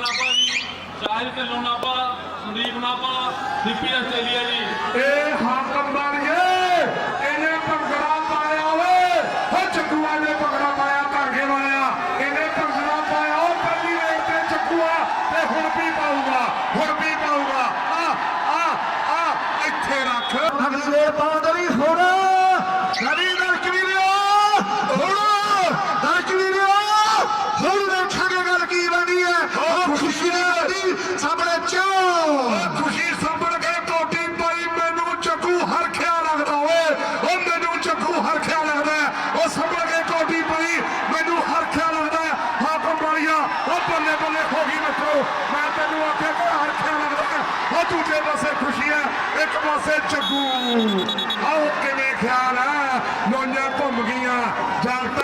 NAPA ji Shahid Dhillon NAPA Sandeep NAPA CP Australia ji. ਇਹ ਹਾਕਮ ਬਾਲੀਏ ਇਹਨੇ ਭੰਗੜਾ ਪਾਇਆ ਓਏ। ਹੋ ਚੱਕੂ ਵਾਲੇ ਭੰਗੜਾ ਪਾਇਆ ਧਾਗੇ ਵਾਲਿਆ। ਇਹਨੇ ਭੰਗੜਾ ਪਾਇਆ ਉਹ ਪਹਿਲੀ ਰੇਟ ਤੇ ਚੱਕੂਆ ਤੇ ਹੁਣ ਵੀ ਪਾਊਗਾ ਹੁਣ ਵੀ ਪਾਊਗਾ। ਆ ਆ ਆ ਇੱਥੇ ਰੱਖ। ਹੰਸਲੇ ਪਾਉਂਦੇ ਨਹੀਂ ਹੁਣ। ਨਵੀਂ ਉਹ ਬੱਲੇ ਬੱਲੇ ਹੋ ਗਈ ਮਿੱਤਰੋ। ਮੈਂ ਤੈਨੂੰ ਆਖਿਆ ਕਿ ਹਰਖਿਆ ਲੱਗਦਾ ਉਹ ਦੂਜੇ ਪਾਸੇ ਖੁਸ਼ੀ ਹੈ ਇੱਕ ਪਾਸੇ ਚੱਕੂ ਆਓ ਕਿਵੇਂ ਖਿਆਲ ਆ? ਲੋਈਆਂ ਘੁੰਮ ਗਈਆਂ ਜਾਗਟਾਂ